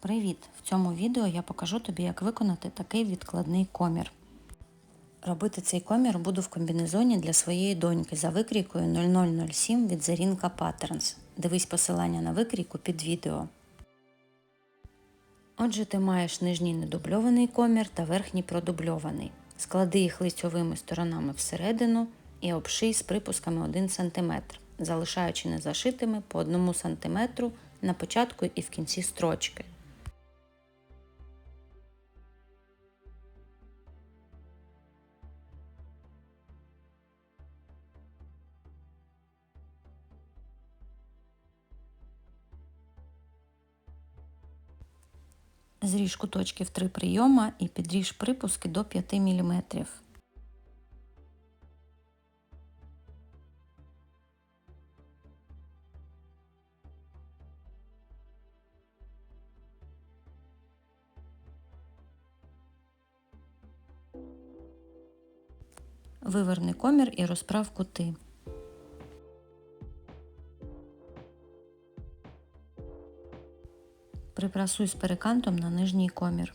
Привіт! В цьому відео я покажу тобі, як виконати такий відкладний комір. Робити цей комір буду в комбінезоні для своєї доньки за викрійкою 0007 від Зарінка Patterns. Дивись посилання на викрійку під відео. Отже, ти маєш нижній недубльований комір та верхній продубльований. Склади їх лицьовими сторонами всередину і обший з припусками 1 см, залишаючи незашитими по 1 см на початку і в кінці строчки. Зріж куточки в три прийома і підріж припуски до 5 мм. Виверни комір і розправ кути. Припрасуй з перекантом на нижній комір.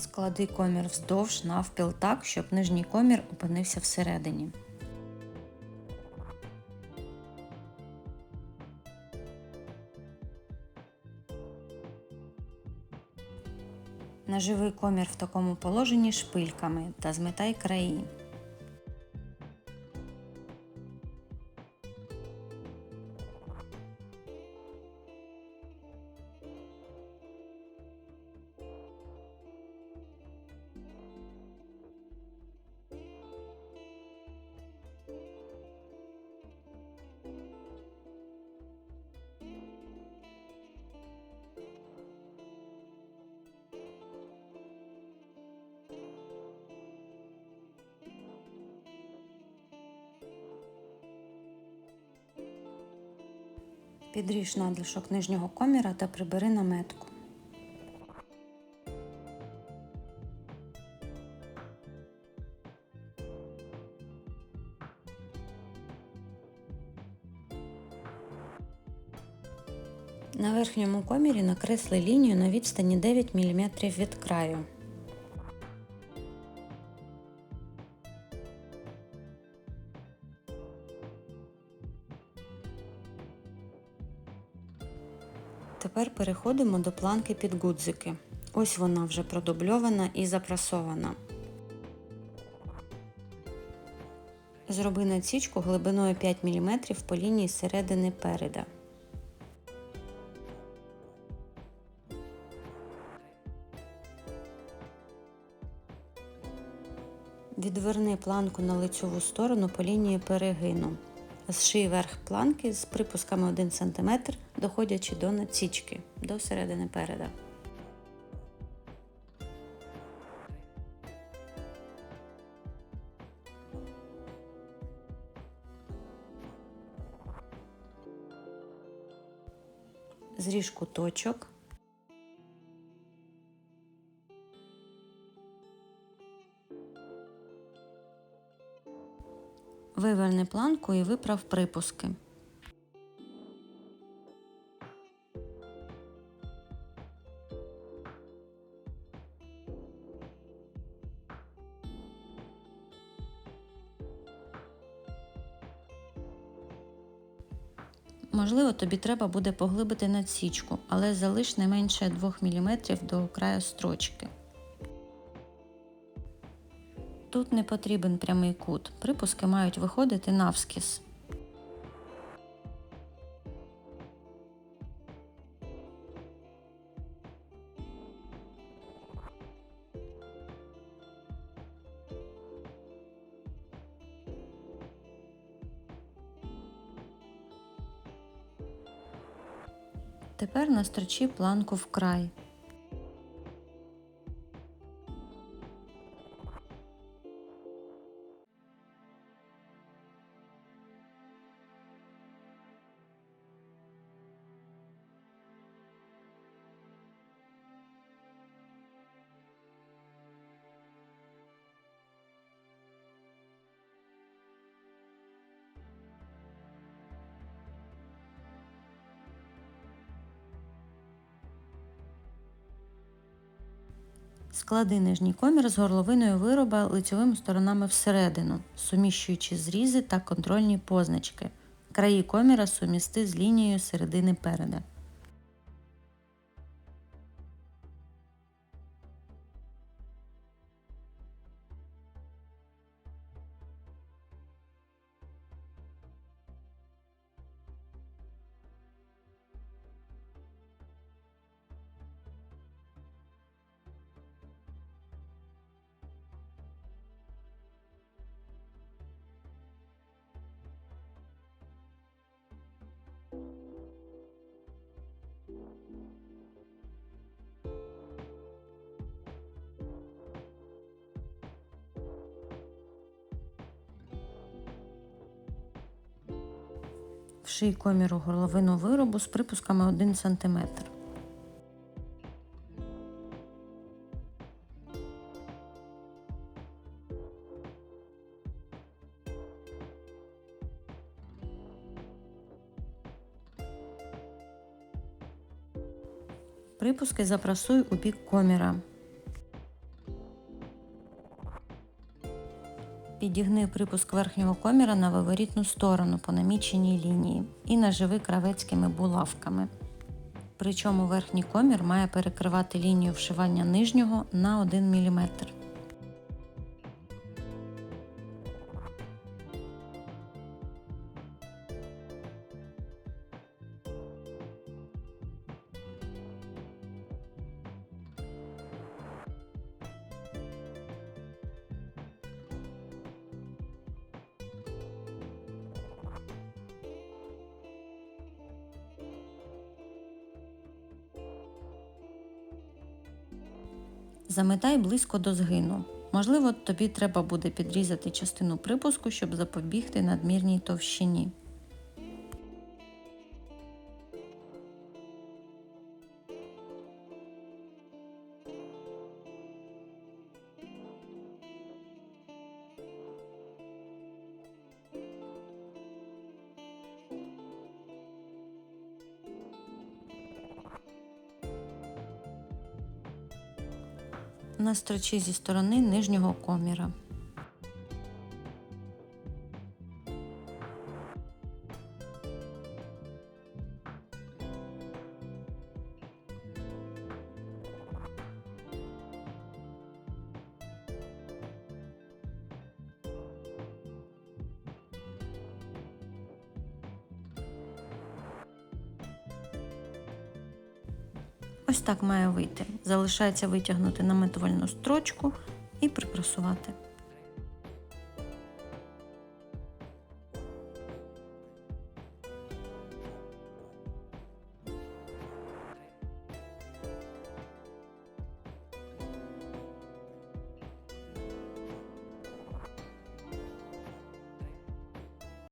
Склади комір вздовж навпіл так, щоб нижній комір опинився всередині. Наживи комір в такому положенні шпильками та зметай краї. Підріж надлишок нижнього коміра та прибери наметку. На верхньому комірі накресли лінію на відстані 9 мм від краю. Тепер переходимо до планки під гудзики. Ось вона вже продубльована і запрасована. Зроби насічку глибиною 5 мм по лінії середини переда. Відверни планку на лицьову сторону по лінії перегину. Зший верх планки з припусками 1 см, доходячи до надсічки, до середини переда. Зріж куточок. Виверни планку і виправ припуски. Можливо, тобі треба буде поглибити надсічку, але залиш не менше 2 мм до краю строчки тут не потрібен прямий кут, припуски мають виходити навскіз. Тепер настрочи планку вкрай. Склади нижній комір з горловиною вироба лицьовими сторонами всередину, суміщуючи зрізи та контрольні позначки. Краї коміра сумісти з лінією середини переда. Вший коміру горловину виробу з припусками 1 см. Припуски запрасуй у бік коміра. Підігни припуск верхнього коміра на виворітну сторону по наміченій лінії і наживи кравецькими булавками. Причому верхній комір має перекривати лінію вшивання нижнього на 1 мм. Заметай близько до згину. Можливо, тобі треба буде підрізати частину припуску, щоб запобігти надмірній товщині. Настрочи зі сторони нижнього коміра. Ось так має вийти. Залишається витягнути наметувальну строчку і припрасувати.